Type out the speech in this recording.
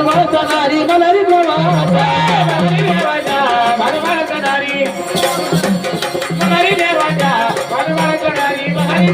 மனமரசனாரி மலரி மனமரசனாரி மலரி தேவாஜா மனமரசனாரி மலரி